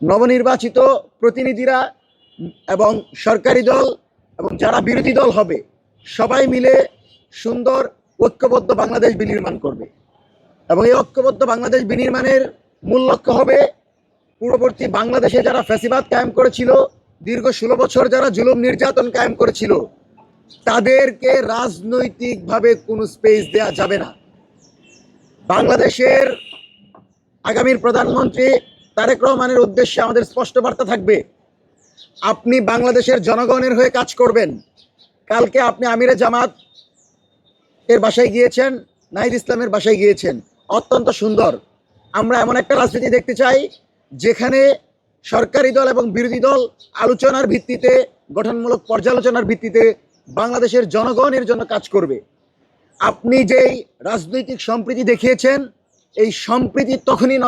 নবনির্বাচিত প্রতিনিধিরা এবং সরকারি দল এবং যারা বিরোধী দল হবে, সবাই মিলে সুন্দর ঐক্যবদ্ধ বাংলাদেশ বিনির্মাণ করবে। এবং এই ঐক্যবদ্ধ বাংলাদেশ বিনির্মাণের মূল লক্ষ্য হবে পূর্ববর্তী বাংলাদেশে যারা ফ্যাসিবাদ কায়েম করেছিল, দীর্ঘ ষোলো বছর যারা জুলুম নির্যাতন কায়েম করেছিল, তাদেরকে রাজনৈতিকভাবে কোনো স্পেস দেয়া যাবে না। বাংলাদেশের আগামীর প্রধানমন্ত্রী তারেক রহমানের উদ্দেশ্যে আমাদের স্পষ্ট বার্তা থাকবে, আপনি বাংলাদেশের জনগণের হয়ে কাজ করবেন। কালকে আপনি আমিরে জামাত এর বাসায় গিয়েছেন, নাহিদ ইসলামের বাসায় গিয়েছেন। অত্যন্ত সুন্দর। আমরা এমন একটা রাজনীতি দেখতে চাই, যেখানে সরকারি দল এবং বিরোধী দল আলোচনার ভিত্তিতে, গঠনমূলক পর্যালোচনার ভিত্তিতে বাংলাদেশের জনগণের জন্য কাজ করবে। আপনি যেই রাজনৈতিক সম্প্রীতি দেখিয়েছেন, এই সম্প্রীতি তখনই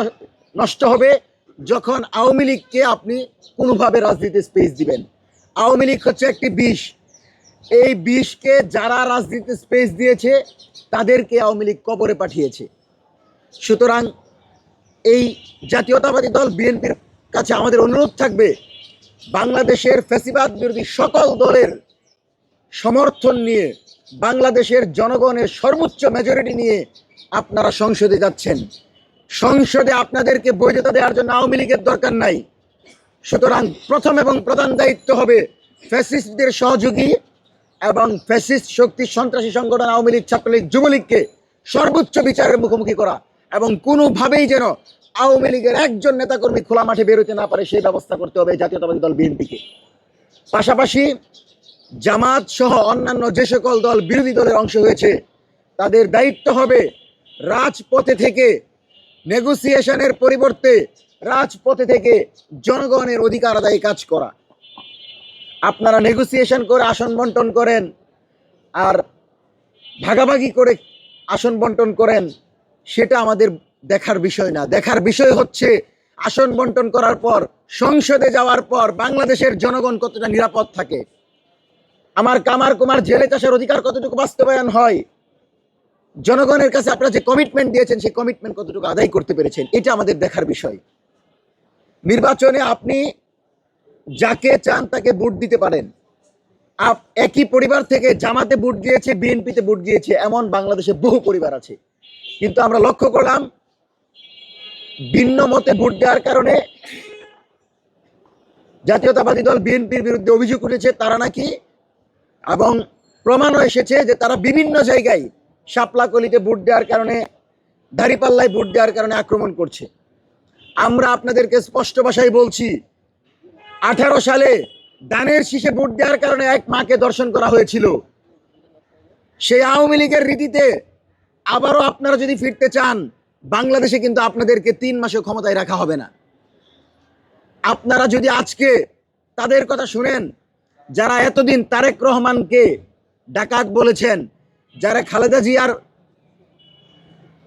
নষ্ট হবে যখন আওয়ামী লীগকে আপনি কোনোভাবে রাজনীতিতে স্পেস দিবেন। আওয়ামী লীগ হচ্ছে একটি বিষ। এই বিষকে যারা রাজনীতিতে স্পেস দিয়েছে, তাদেরকে আওয়ামী লীগ কবরে পাঠিয়েছে। সুতরাং এই জাতীয়তাবাদী দল বিএনপির কাছে আমাদের অনুরোধ থাকবে, বাংলাদেশের ফ্যাসিবাদ বিরোধী সকল দলের সমর্থন নিয়ে, বাংলাদেশের জনগণের সর্বোচ্চ মেজরিটি নিয়ে আপনারা সংসদে যাচ্ছেন। সংসদে আপনাদেরকে বৈধতা দেওয়ার জন্য আওয়ামী লীগের দরকার নাই। সুতরাং প্রথম এবং প্রধান দায়িত্ব হবে ফ্যাসিস্টদের সহযোগী এবং ফ্যাসিস্ট শক্তি সন্ত্রাসী সংগঠন আওয়ামী লীগ, ছাত্রলীগ, যুবলীগকে সর্বোচ্চ বিচারের মুখোমুখি করা এবং কোনোভাবেই যেন আওয়ামী লীগের একজন নেতাকর্মী খোলা মাঠে বেরোতে না পারে, সেই ব্যবস্থা করতে হবে জাতীয়তাবাদী দল বিএনপিকে। পাশাপাশি জামাত সহ অন্যান্য যে সকল দল বিরোধী দলের অংশ হয়েছে, তাদের দায়িত্ব হবে রাজপথে থেকে নেগোসিয়েশনের পরিবর্তে রাজপথে থেকে জনগণের অধিকার আদায়ে কাজ করা। আপনারা নেগোসিয়েশন করে আসন বন্টন করেন আর ভাগাভাগি করে আসন বন্টন করেন, সেটা আমাদের দেখার বিষয় না। দেখার বিষয় হচ্ছে আসন বন্টন করার পর, সংসদে যাওয়ার পর বাংলাদেশের জনগণ কতটা নিরাপদ থাকে। আমার কামার কুমার জেলে চাষের অধিকার কতটুকু বাস্তবায়ন হয় জনগণের কাছে আপনারা যে কমিটমেন্ট দিয়েছেন, সেই কমিটমেন্ট কতটুকু আদায় করতে পেরেছেন, এটা আমাদের দেখার বিষয়। নির্বাচনে আপনি যাকে চান তাকে ভোট দিতে পারেন। আপ, একই পরিবার থেকে জামাতে ভোট দিয়েছে, বিএনপিতে ভোট দিয়েছে, এমন বাংলাদেশে বহু পরিবার আছে। কিন্তু আমরা লক্ষ্য করলাম, ভিন্ন মতে ভোট দেওয়ার কারণে জাতীয়তাবাদী দল বিএনপির বিরুদ্ধে অভিযোগ উঠেছে, তারা নাকি, এবং প্রমাণও এসেছে যে তারা বিভিন্ন জায়গায় শাপলাকলিতে ভোট দেওয়ার কারণে, দাঁড়িপাল্লায় ভোট দেওয়ার কারণে আক্রমণ করছে। আমরা আপনাদেরকে স্পষ্ট ভাষায় বলছি, আঠারো সালে দানের শীষে ভোট দেওয়ার কারণে এক মাকে দর্শন করা হয়েছিল। সেই আওয়ামী লীগের রীতিতে আবারও আপনারা যদি ফিরতে চান, বাংলাদেশে কিন্তু আপনাদেরকে তিন মাসে ক্ষমতায় রাখা হবে না। আপনারা যদি আজকে তাদের কথা শুনেন, যারা এতদিন তারেক রহমানকে ডাকাত বলেছেন যারা খালেদা জিয়ার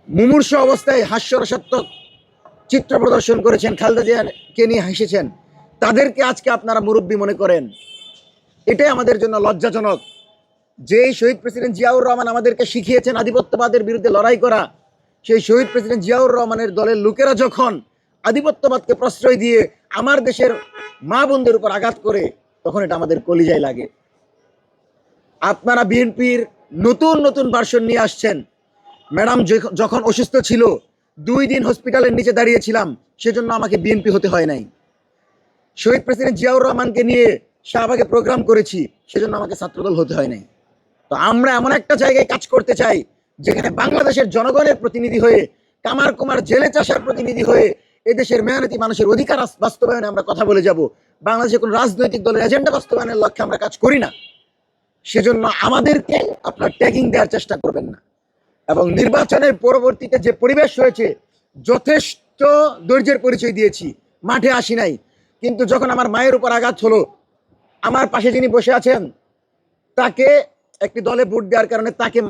মুমূর্ষ অবস্থায় হাস্যরসাত্মক চিত্র প্রদর্শন করেছেন, খালেদা জিয়াকে নিয়ে হেসেছেন তাদেরকে আজকে আপনারা মুরব্বী মনে করেন। এটাই আমাদের জন্য লজ্জাজনক যেই শহীদ প্রেসিডেন্ট জিয়াউর রহমান আমাদেরকে শিখিয়েছেন আধিপত্যবাদের বিরুদ্ধে লড়াই করা। সেই শহীদ প্রেসিডেন্ট জিয়াউর রহমানের দলের লোকেরা যখন আধিপত্যবাদকে প্রশ্রয় দিয়ে আমার দেশের মা বোনদের উপর আঘাত করে, তখন এটা আমাদের কলিজায় লাগে। আপনারা বিএনপির নতুন নতুন ভার্সন নিয়ে আসছেন। ম্যাডাম যখন অসুস্থ ছিল, দুই দিন হসপিটালের নিচে দাঁড়িয়েছিলাম, সেজন্য আমাকে বিএনপি হতে হয় নাই। শহীদ প্রেসিডেন্ট জিয়াউর রহমানকে নিয়ে শাহবাগে প্রোগ্রাম করেছি, সেজন্য আমাকে ছাত্রদল হতে হয় নাই। তো আমরা এমন একটা জায়গায় কাজ করতে চাই, যেখানে বাংলাদেশের জনগণের প্রতিনিধি হয়ে, কামার কুমার জেলে চাষার প্রতিনিধি হয়ে, এদেশের মেহনতি মানুষের অধিকার বাস্তবায়নে আমরা কথা বলে যাব। বাংলাদেশে কোনো রাজনৈতিক দলের এজেন্ডা বাস্তবায়নের লক্ষ্যে আমরা কাজ করি না। সেজন্য আমাদেরকে আপনার ট্যাগিং দেওয়ার চেষ্টা করবেন না। এবং নির্বাচনের পরবর্তীতে যে পরিবেশ হয়েছে যথেষ্ট ধৈর্যের পরিচয় দিয়েছি। মাঠে আসি নাই। কিন্তু যখন আমার মায়ের উপর আঘাত হলো, আমার পাশে যিনি বসে আছেন, তাকে একটি দলে ভোট দেওয়ার কারণে তাকে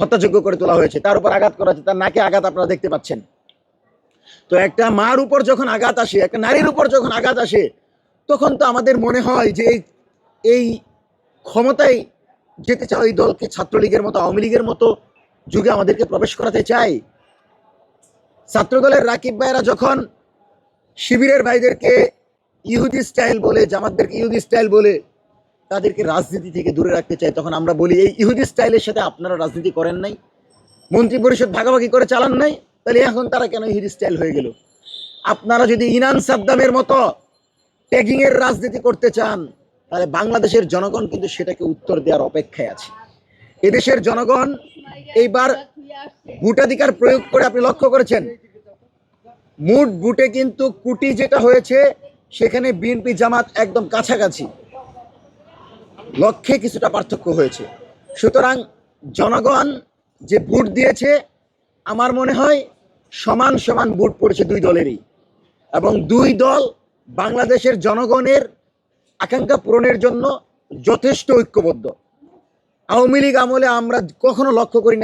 হত্যাযোগ্য করে তোলা হয়েছে। তার উপর আঘাত করা হয়েছে, তার নাকে আঘাত আপনারা দেখতে পাচ্ছেন। তো একটা মার উপর যখন আঘাত আসে, একটা নারীর উপর যখন আঘাত আসে, তখন তো আমাদের মনে হয় যে এই- এই ক্ষমতায় যেতে চাও এই দলকে ছাত্রলীগের মতো, আওয়ামী লীগের মতো যুগে আমাদেরকে প্রবেশ করাতে চাই। ছাত্রদলের রাকিব ভাইরা যখন শিবিরের ভাইদেরকে ইহুদি স্টাইল বলে, জামাতদেরকে ইহুদি স্টাইল বলে তাদেরকে রাজনীতি থেকে দূরে রাখতে চাই, তখন আমরা বলি, এই ইহুদি স্টাইলের সাথে আপনারা রাজনীতি করেন নাই? মন্ত্রী পরিষদ ভাগাভাগি করে চালান নাই? তাহলে এখন তারা কেন ইহুদি স্টাইল হয়ে গেল? আপনারা যদি ইনান সাদ্দামের মতো ট্যাগিং এর রাজনীতি করতে চান তাহলে বাংলাদেশের জনগণ কিন্তু সেটাকে উত্তর দেওয়ার অপেক্ষায় আছে। এদেশের জনগণ এইবার ভোটাধিকার প্রয়োগ করে আপনি লক্ষ্য করেছেন? মুট বুটে কিন্তু কুটি যেটা হয়েছে, সেখানে বিএনপি জামাত একদম কাছাকাছি। লক্ষ্যে কিছুটা পার্থক্য হয়েছে। সুতরাং জনগণ যে ভোট দিয়েছে, আমার মনে হয় সমান সমান ভোট পড়েছে দুই দলেরই। এবং দুই দল বাংলাদেশের জনগণের আকাঙ্ক্ষা পূরণের জন্য যথেষ্ট ঐক্যবদ্ধ। আওয়ামী লীগ আমলে আমরা কখনো লক্ষ্য করি না।